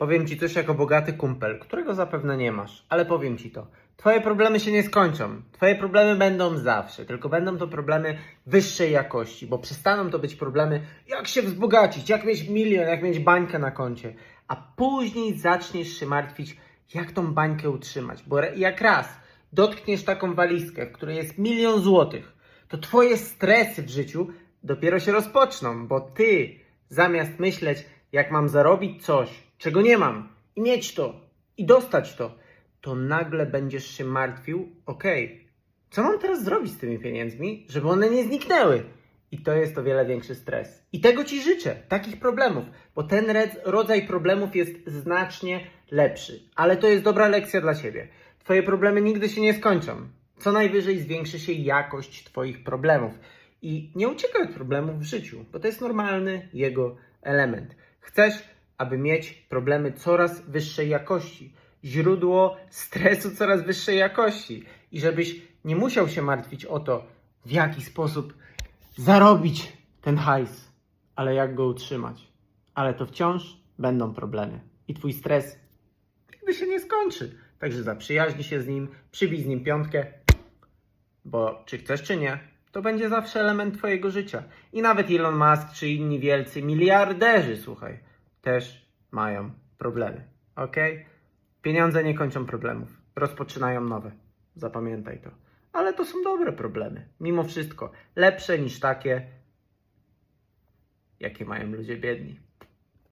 Powiem ci coś jako bogaty kumpel, którego zapewne nie masz, ale powiem ci to. Twoje problemy się nie skończą. Twoje problemy będą zawsze, tylko będą to problemy wyższej jakości, bo przestaną to być problemy, jak się wzbogacić, jak mieć milion, jak mieć bańkę na koncie, a później zaczniesz się martwić, jak tą bańkę utrzymać, bo jak raz dotkniesz taką walizkę, w której jest milion złotych, to twoje stresy w życiu dopiero się rozpoczną, bo ty zamiast myśleć, jak mam zarobić coś, czego nie mam, i mieć to, i dostać to, to nagle będziesz się martwił, okej, co mam teraz zrobić z tymi pieniędzmi, żeby one nie zniknęły? I to jest o wiele większy stres. I tego ci życzę, takich problemów, bo ten rodzaj problemów jest znacznie lepszy. Ale to jest dobra lekcja dla ciebie. Twoje problemy nigdy się nie skończą. Co najwyżej zwiększy się jakość Twoich problemów. I nie uciekaj od problemów w życiu, bo to jest normalny jego element. Chcesz, aby mieć problemy coraz wyższej jakości, źródło stresu coraz wyższej jakości i żebyś nie musiał się martwić o to, w jaki sposób zarobić ten hajs, ale jak go utrzymać. Ale to wciąż będą problemy i twój stres nigdy się nie skończy. Także zaprzyjaźnij się z nim, przybij z nim piątkę, bo czy chcesz, czy nie, to będzie zawsze element twojego życia. I nawet Elon Musk czy inni wielcy miliarderzy, słuchaj, też mają problemy. Ok? Pieniądze nie kończą problemów, rozpoczynają nowe. Zapamiętaj to. Ale to są dobre problemy. Mimo wszystko, lepsze niż takie, jakie mają ludzie biedni.